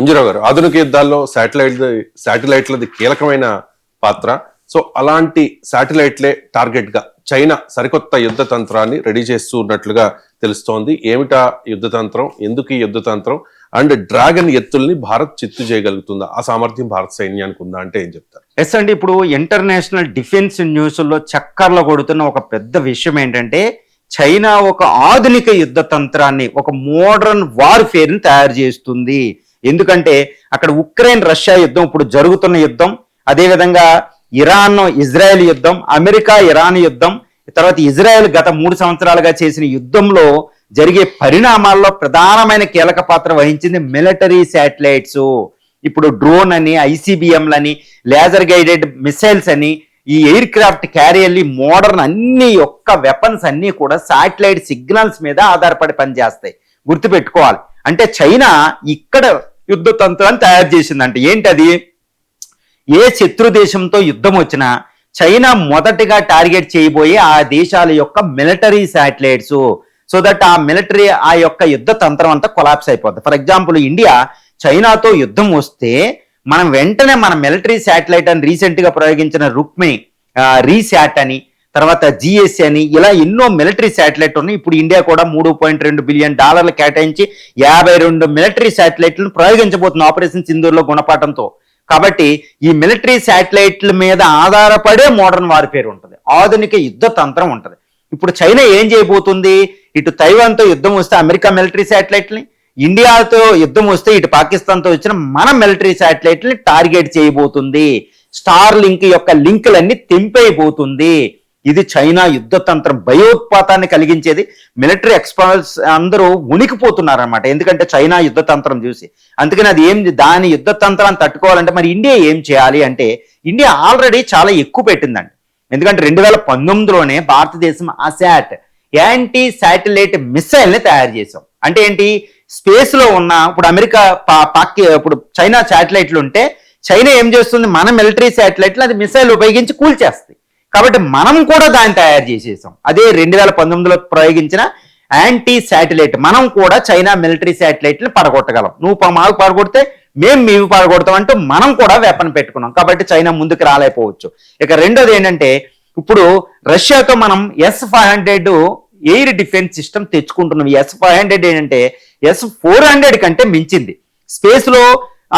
ఎంజీరావు గారు ఆధునిక యుద్ధాల్లో శాటిలైట్ శాటిలైట్లది కీలకమైన పాత్ర. సో అలాంటి శాటిలైట్లే టార్గెట్గా చైనా సరికొత్త యుద్ధ తంత్రాన్ని రెడీ చేస్తున్నట్లుగా తెలుస్తోంది. ఏమిటా యుద్ధ తంత్రం? ఎందుకు ఈ యుద్ధ తంత్రం? అండ్ డ్రాగన్ ఎత్తుల్ని భారత్ చిత్తు చేయగలుగుతుందా? ఆ సామర్థ్యం భారత సైన్యానికి ఉందా అంటే ఏం చెప్తారు? ఎస్ అండి ఇప్పుడు ఇంటర్నేషనల్ డిఫెన్స్ న్యూస్లో చక్కర్లో కొడుతున్న ఒక పెద్ద విషయం ఏంటంటే చైనా ఒక ఆధునిక యుద్ధ తంత్రాన్ని ఒక మోడర్న్ వార్ఫేర్ని తయారు చేస్తుంది. ఎందుకంటే అక్కడ ఉక్రెయిన్ రష్యా యుద్ధం ఇప్పుడు జరుగుతున్న యుద్ధం. అదేవిధంగా ఇరాన్ ఇజ్రాయెల్ యుద్ధం అమెరికా ఇరాన్ యుద్ధం. తర్వాత ఇజ్రాయెల్ గత మూడు సంవత్సరాలుగా చేసిన యుద్ధంలో జరిగే పరిణామాల్లో ప్రధానమైన కీలక పాత్ర వహించింది మిలిటరీ శాటిలైట్స్. ఇప్పుడు డ్రోన్ అని ఐసీబీఎంలని లేజర్ గైడెడ్ మిసైల్స్ అని ఈ ఎయిర్ క్రాఫ్ట్ క్యారియర్లు మోడర్న్ అన్ని యొక్క వెపన్స్ అన్ని కూడా శాటిలైట్ సిగ్నల్స్ మీద ఆధారపడి పనిచేస్తాయి. గుర్తుపెట్టుకోవాలి. అంటే చైనా ఇక్కడ యుద్ధ తంత్రాన్ని తయారు చేసిందంటే. ఏంటది? ఏ శత్రు దేశంతో యుద్ధం వచ్చినా చైనా మొదటగా టార్గెట్ చేయబోయే ఆ దేశాల యొక్క మిలిటరీ శాటిలైట్స్. సో దట్ ఆ మిలిటరీ ఆ యొక్క యుద్ధ తంత్రం అంతా కొలాప్స్ అయిపోద్ది. ఫర్ ఎగ్జాంపుల్ ఇండియా చైనాతో యుద్ధం వస్తే మనం వెంటనే మన మిలిటరీ శాటిలైట్ అని రీసెంట్గా ప్రయోగించిన రుక్మిణి రీశాట్ అని తర్వాత జిఎస్సి అని ఇలా ఎన్నో మిలిటరీ శాటిలైట్ ఉన్నాయి. ఇప్పుడు ఇండియా కూడా మూడు పాయింట్ రెండు బిలియన్ డాలర్లు కేటాయించి యాభై రెండు మిలిటరీ శాటిలైట్లను ప్రయోగించబోతుంది ఆపరేషన్ సింధూర్లో గుణపాఠంతో. కాబట్టి ఈ మిలిటరీ శాటిలైట్ల మీద ఆధారపడే మోడర్న్ వార్ఫేర్ ఉంటుంది. ఆధునిక యుద్ధ తంత్రం ఉంటుంది. ఇప్పుడు చైనా ఏం చేయబోతుంది? ఇటు తైవాన్తో యుద్ధం వస్తే అమెరికా మిలిటరీ శాటిలైట్ని ఇండియాతో యుద్ధం వస్తే ఇటు పాకిస్తాన్తో వచ్చిన మన మిలిటరీ శాటిలైట్ని టార్గెట్ చేయబోతుంది. స్టార్ లింక్ యొక్క లింకులన్నీ తెంపైపోతుంది ఇది చైనా యుద్ధ తంత్రం భయోత్పాతాన్ని కలిగించేది. మిలిటరీ ఎక్స్పర్ట్స్ అందరూ ఉనికిపోతున్నారనమాట ఎందుకంటే చైనా యుద్ధ తంత్రం చూసి. అందుకని అది ఏం దాని యుద్ధ తంత్రాన్ని తట్టుకోవాలంటే మరి ఇండియా ఏం చేయాలి అంటే ఇండియా ఆల్రెడీ చాలా ఎక్కువ పెట్టిందండి. ఎందుకంటే రెండు వేల పంతొమ్మిదిలోనే భారతదేశం అసాట్ యాంటీ శాటిలైట్ మిసైల్ని తయారు చేసాం అంటే ఏంటి? స్పేస్లో ఉన్న ఇప్పుడు అమెరికా పా- పాకి ఇప్పుడు చైనా శాటిలైట్లు ఉంటే చైనా ఏం చేస్తుంది? మన మిలిటరీ శాటిలైట్లు అది మిసైల్ ఉపయోగించి కూల్చేస్తుంది కాబట్టి మనం కూడా దాన్ని తయారు చేసేసాం. అదే రెండు వేల పంతొమ్మిదిలో ప్రయోగించిన యాంటీ శాటిలైట్ మనం కూడా చైనా మిలిటరీ శాటిలైట్ని పడగొట్టగలం. నువ్వు మాకు పడగొడితే మేము మీవి పడగొడతాం అంటూ మనం కూడా వెపన్ పెట్టుకున్నాం. కాబట్టి చైనా ముందుకు రాలేకపోవచ్చు. ఇక రెండోది ఏంటంటే ఇప్పుడు రష్యాతో మనం S five hundred air defence system తెచ్చుకుంటున్నాం. S five hundred ఏంటంటే ఎస్ ఫోర్ హండ్రెడ్ కంటే మించింది. స్పేస్లో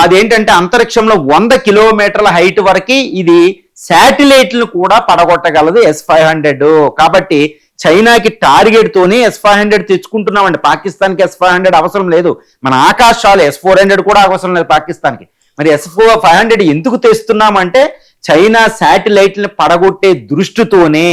అదేంటంటే అంతరిక్షంలో వంద కిలోమీటర్ల హైట్ వరకు ఇది శాటిలైట్లను కూడా పడగొట్టగలదు ఎస్ ఫైవ్ హండ్రెడ్ కాబట్టి చైనాకి టార్గెట్ తోనే ఎస్ ఫైవ్ హండ్రెడ్ తెచ్చుకుంటున్నామండి. పాకిస్తాన్కి ఎస్ ఫైవ్ హండ్రెడ్ అవసరం లేదు. మన ఆకాశాలు ఎస్ ఫోర్ హండ్రెడ్ కూడా అవసరం లేదు పాకిస్తాన్కి. మరి ఎస్ ఫోర్ ఫైవ్ హండ్రెడ్ ఎందుకు తెస్తున్నామంటే చైనా శాటిలైట్లను పడగొట్టే దృష్టితోనే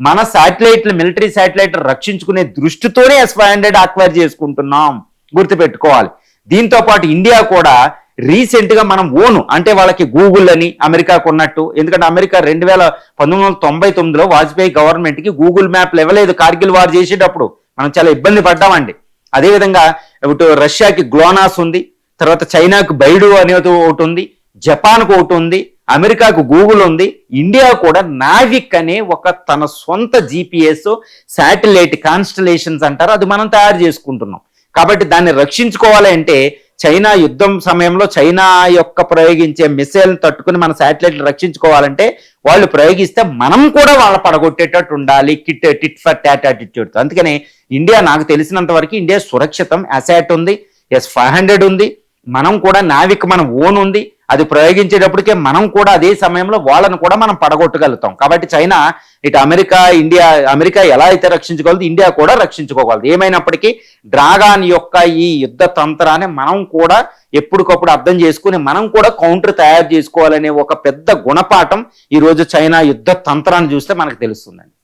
మన శాటిలైట్లు మిలిటరీ శాటిలైట్ రక్షించుకునే దృష్టితోనే ఎస్ ఫైవ్ హండ్రెడ్ అక్వైర్ చేసుకుంటున్నాం. గుర్తుపెట్టుకోవాలి. దీంతో పాటు ఇండియా కూడా రీసెంట్గా మనం ఓను అంటే వాళ్ళకి గూగుల్ అని అమెరికాకు ఉన్నట్టు ఎందుకంటే అమెరికా రెండు వేల పంతొమ్మిది వందల తొంభై తొమ్మిదిలో వాజ్పేయి గవర్నమెంట్కి గూగుల్ మ్యాప్లు ఇవ్వలేదు కార్గిల్ వార్ చేసేటప్పుడు మనం చాలా ఇబ్బంది పడ్డామండి. అదేవిధంగా ఇటు రష్యాకి గ్లోనాస్ ఉంది తర్వాత చైనాకు బైడు అనేది ఒకటి ఉంది జపాన్కు ఒకటి ఉంది అమెరికాకు గూగుల్ ఉంది ఇండియా కూడా నావిక్ అనే ఒక తన సొంత జిపిఎస్ శాటిలైట్ కాన్స్టలేషన్స్ అంటారు అది మనం తయారు చేసుకుంటున్నాం. కాబట్టి దాన్ని రక్షించుకోవాలి అంటే చైనా యుద్ధం సమయంలో చైనా యొక్క ప్రయోగించే మిసైల్ని తట్టుకుని మన శాటిలైట్లు రక్షించుకోవాలంటే వాళ్ళు ప్రయోగిస్తే మనం కూడా వాళ్ళ పడగొట్టేటట్టు ఉండాలి. Kit tit for tat attitude అందుకని ఇండియా నాకు తెలిసినంత వరకు ఇండియా సురక్షితం. అసాట్ ఉంది. ఎస్ ఫైవ్ హండ్రెడ్ ఉంది. మనం కూడా నావిక్ మన ఓన్ ఉంది. అది ప్రయోగించేటప్పటికే మనం కూడా అదే సమయంలో వాళ్ళను కూడా మనం పడగొట్టగలుగుతాం. కాబట్టి చైనా ఇటు అమెరికా ఇండియా అమెరికా ఎలా అయితే రక్షించుకోగలదు ఇండియా కూడా రక్షించుకోగలదు. ఏమైనప్పటికీ డ్రాగాన్ యొక్క ఈ యుద్ధ తంత్రాన్ని మనం కూడా ఎప్పటికప్పుడు అర్థం చేసుకుని మనం కూడా కౌంటర్ తయారు చేసుకోవాలనే ఒక పెద్ద గుణపాఠం ఈ రోజు చైనా యుద్ధ తంత్రాన్ని చూస్తే మనకు తెలుస్తుందండి.